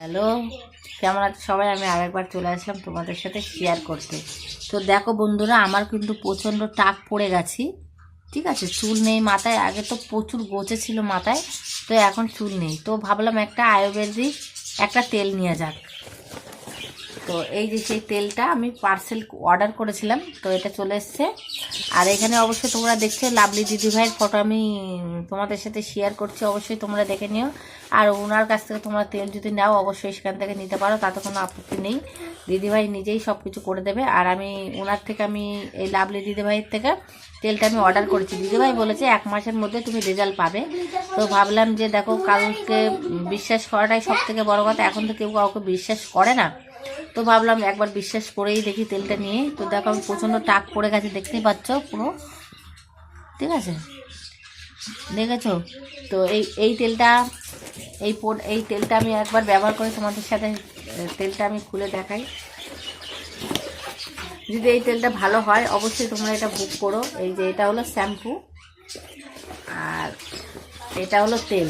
Hello, কেমন আছে? সবাই, আমি আরেকবার চলে আসলাম তোমাদের সাথে শেয়ার করতে। তো দেখো বন্ধুরা, আমার কিন্তু প্রচণ্ড টাক পড়ে গেছি। ঠিক আছে, চুল নেই মাথায়, আগে তো প্রচুর গোছে ছিল মাথায়, তো এখন চুল নেই। তো ভাবলাম একটা আয়ুর্বেদিক একটা তেল নিয়ে যাক। তো এই যে সেই তেলটা আমি পার্সেল অর্ডার করেছিলাম, তো এটা চলে এসছে। আর এখানে অবশ্যই তোমরা দেখছ লাভলি দিদিভাইয়ের ফটো আমি তোমাদের সাথে শেয়ার করছি, অবশ্যই তোমরা দেখে নিও। আর ওনার কাছ থেকে তোমরা তেল যদি নাও, অবশ্যই সেখান থেকে নিতে পারো, তাতে কোনো আপত্তি নেই। দিদিভাই নিজেই সব কিছু করে দেবে। আর আমি, ওনার থেকে আমি, এই লাভলি দিদিভাইয়ের থেকে তেলটা আমি অর্ডার করেছি। দিদিভাই বলেছে, এক মাসের মধ্যে তুমি রেজাল্ট পাবে। তো ভাবলাম যে, দেখো কাউকে বিশ্বাস করাটাই সব থেকে বড় কথা। এখন তো কেউ কাউকে বিশ্বাস করে না। তো ভাবলাম একবার বিশ্বাস করেই দেখি তেলটা নিয়ে। তো দেখো আমি প্রচণ্ড টাক পড়ে গেছে, দেখতেই পাচ্ছ পুরো। ঠিক আছে? দেখেছ? তো এই এই তেলটা, এই এই তেলটা আমি একবার ব্যবহার করে তোমাদের সাথে তেলটা আমি খুলে দেখাই। যদি এই তেলটা ভালো হয়, অবশ্যই তোমরা এটা বুক করো। এই যে এটা হলো শ্যাম্পু, আর এটা হলো তেল।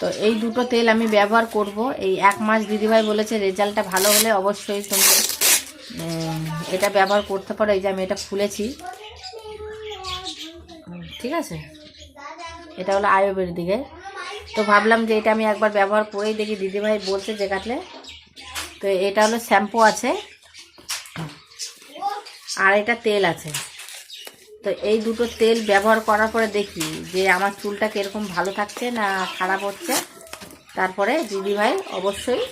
তো এই দুটো তেল আমি ব্যবহার করব। এই এক মাস দিদিভাই বলেছে রেজাল্টটা ভালো হলে অবশ্যই তুমি এটা ব্যবহার করতে পারো। এই যে আমি এটা খুলেছি। ঠিক আছে? এটা হলো আয়ুর্বেদিকের তো ভাবলাম যে এটা আমি একবার ব্যবহার করেই দেখি। দিদিভাই বলছে যে কাটলে। তো এটা হলো শ্যাম্পু আছে। আর এটা তেল আছে। তো এই দুটো তেল ব্যবহার করার পরে দেখি যে আমার চুলটা কীরকম ভালো থাকছে না খারাপ হচ্ছে। তারপরে দিদিভাই অবশ্যই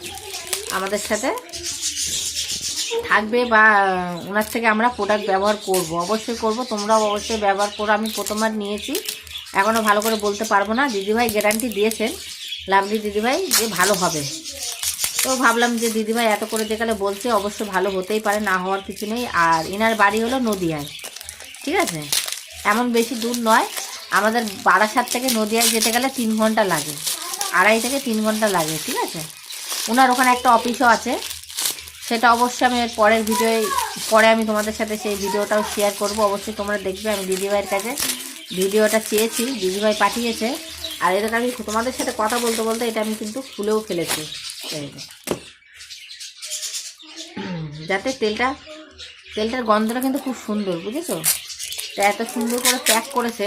আমাদের সাথে থাকবে বা ওনার থেকে আমরা প্রোডাক্ট ব্যবহার করব। অবশ্যই করব, তোমরাও অবশ্যই ব্যবহার করো। আমি প্রথমবার নিয়েছি এখনও ভালো করে বলতে পারব না। দিদিভাই গ্যারান্টি দিয়েছেন, লাভলি দিদিভাই যে ভালো হবে। তো ভাবলাম যে দিদিভাই এত করে দেখালে বলছে, অবশ্যই ভালো হতেই পারে, না হওয়ার কিছু নেই। আর ইনার বাড়ি হলো নদিয়ায়। ঠিক আছে? এমন বেশি দূর নয়। আমাদের বারাসাত থেকে নদিয়ায় যেতে গেলে তিন ঘণ্টা লাগে। আড়াই থেকে তিন ঘণ্টা লাগে, ঠিক আছে? ওনার ওখানে একটা অফিসও আছে। সেটা অবশ্যই আমি পরের ভিডিওয়, পরে আমি তোমাদের সাথে সেই ভিডিওটাও শেয়ার করব। অবশ্যই তোমরা দেখবে, আমি দিদিভাইয়ের কাছে ভিডিওটা চেয়েছি। দিদিভাই পাঠিয়েছে। আর এটাকে আমি তোমাদের সাথে কথা বলতে বলতে এটা আমি কিন্তু খুলেও ফেলেছি। যাতে তেলটা, তেলটার গন্ধটা কিন্তু খুব সুন্দর, বুঝেছ? তা এত সুন্দর করে প্যাক করেছে।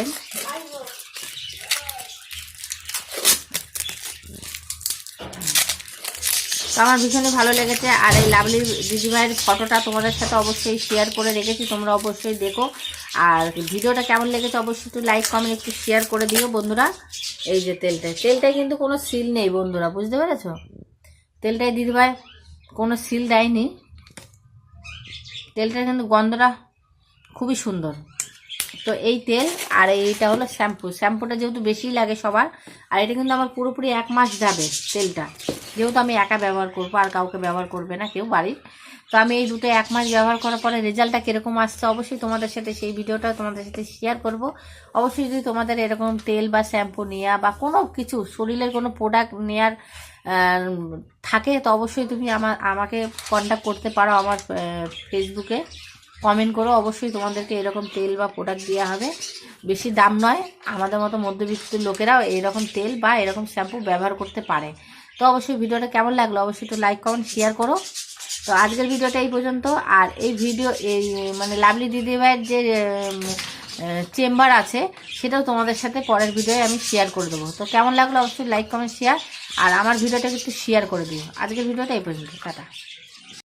তো আমার ভীষণই ভালো লেগেছে। আর এই লাভলি দিদিভাইয়ের ফটোটা তোমাদের সাথে অবশ্যই শেয়ার করে রেখেছি, তোমরা অবশ্যই দেখো। আর ভিডিওটা কেমন লেগেছে অবশ্যই একটু লাইক কমেন্ট একটু শেয়ার করে দিও বন্ধুরা। এই যে তেলটা তেলটায় কিন্তু কোনো সিল নেই বন্ধুরা, বুঝতে পেরেছ? তেলটায় দিদিভাই কোনো সিল দেয়নি। তেলটার কিন্তু গন্ধটা খুবই সুন্দর। তো এই তেল আর এইটা হলো শ্যাম্পু। শ্যাম্পুটা যেহেতু বেশি লাগে সবার, আর এটা কিন্তু আমার পুরোপুরি এক মাস যাবে তেলটা। যেহেতু আমি একা ব্যবহার করব আর কাউকে ব্যবহার করবে না কেউ বাড়ির। তো আমি এই দুটো এক মাস ব্যবহার করার পরে রেজাল্টটা কীরকম আসছে অবশ্যই তোমাদের সাথে সেই ভিডিওটা তোমাদের সাথে শেয়ার করব। অবশ্যই যদি তোমাদের এরকম তেল বা শ্যাম্পু নেওয়া বা কোনো কিছু শরীরের কোনো প্রোডাক্ট নেওয়ার থাকে, তো অবশ্যই তুমি আমার আমাকে কন্ট্যাক্ট করতে পারো আমার ফেসবুকে কমেন্ট করো। অবশ্যই তোমাদেরকে এরকম তেল বা প্রোডাক্ট দেওয়া হবে। বেশি দাম নয়, আমাদের মতো মধ্যবিত্ত লোকেরাও এরকম তেল বা এরকম শ্যাম্পু ব্যবহার করতে পারে। তো অবশ্যই ভিডিওটা কেমন লাগল? অবশ্যই একটু লাইক কমেন্ট শেয়ার করো। তো আজকের ভিডিওটা এই পর্যন্ত। আর এই ভিডিও এই মানে লাভলি দিদিভাইয়ের যে চেম্বার আছে, সেটাও তোমাদের সাথে পরের ভিডিওয়ে আমি শেয়ার করে দেবো। তো কেমন লাগল? অবশ্যই লাইক কমেন্ট শেয়ার আর আমার ভিডিওটা একটু শেয়ার করে দিও। আজকের ভিডিওটা এই পর্যন্ত। টাটা।